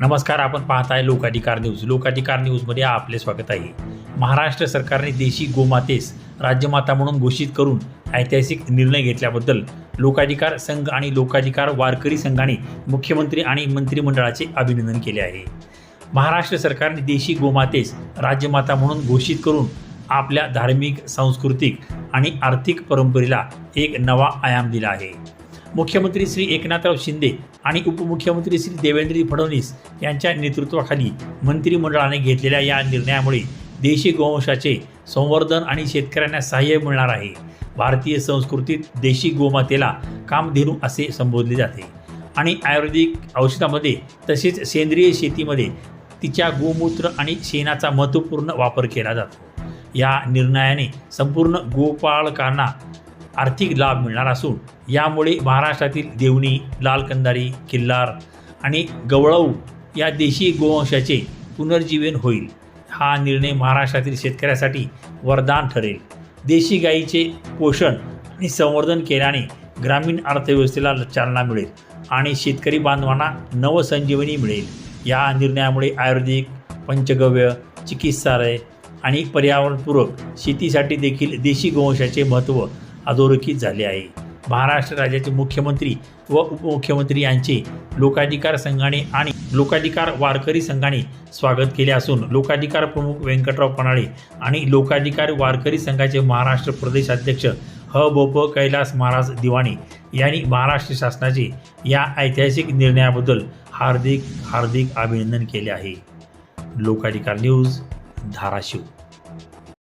नमस्कार आपण पाहताय लोकाधिकार न्यूज. लोकाधिकार न्यूजमध्ये आपले स्वागत आहे. महाराष्ट्र सरकारने देशी गोमातेस राज्यमाता म्हणून घोषित करून ऐतिहासिक निर्णय घेतल्याबद्दल लोकाधिकार संघ आणि लोकाधिकार वारकरी संघाने मुख्यमंत्री आणि मंत्रिमंडळाचे अभिनंदन केले आहे. महाराष्ट्र सरकारने देशी गोमातेस राज्यमाता म्हणून घोषित करून आपल्या धार्मिक सांस्कृतिक आणि आर्थिक परंपरेला एक नवा आयाम दिला आहे. मुख्यमंत्री श्री एकनाथराव शिंदे आणि उपमुख्यमंत्री श्री देवेंद्र फडणवीस यांच्या नेतृत्वाखाली मंत्रिमंडळाने घेतलेल्या या निर्णयामुळे देशी गोवंशाचे संवर्धन आणि शेतकऱ्यांना सहाय्य मिळणार आहे. भारतीय संस्कृतीत देशी गोमातेला कामधेनू असे संबोधले जाते. आणि आयुर्वेदिक औषधामध्ये तसेच सेंद्रिय शेतीमध्ये तिच्या गोमूत्र आणि शेणाचा महत्त्वपूर्ण वापर केला जातो. या निर्णयाने संपूर्ण गोपाळकांना आर्थिक लाभ मिळणार असून यामुळे महाराष्ट्रातील देवणी लाल कंदारी किल्लार आणि गवळाऊ या देशी गोवंशाचे पुनर्जीवन होईल. हा निर्णय महाराष्ट्रातील शेतकऱ्यासाठी वरदान ठरेल. देशी गायीचे पोषण आणि संवर्धन केल्याने ग्रामीण अर्थव्यवस्थेला चालना मिळेल आणि शेतकरी बांधवांना नवसंजीवनी मिळेल. या निर्णयामुळे आयुर्वेदिक पंचगव्य चिकित्सालय आणि पर्यावरणपूरक शेतीसाठी देखील देशी गोवंशाचे महत्त्व अधोरेखित झाले आहे. महाराष्ट्र राज्याचे मुख्यमंत्री व उपमुख्यमंत्री यांचे लोकाधिकार संघाने आणि लोकाधिकार वारकरी संघाने स्वागत केले असून लोकाधिकार प्रमुख व्यंकटराव पणाळे आणि लोकाधिकार वारकरी संघाचे महाराष्ट्र प्रदेश अध्यक्ष ह. बोप कैलास महाराज दिवाणी यांनी महाराष्ट्र शासनाचे या ऐतिहासिक निर्णयाबद्दल हार्दिक हार्दिक अभिनंदन केले आहे. लोकाधिकार न्यूज धाराशिव.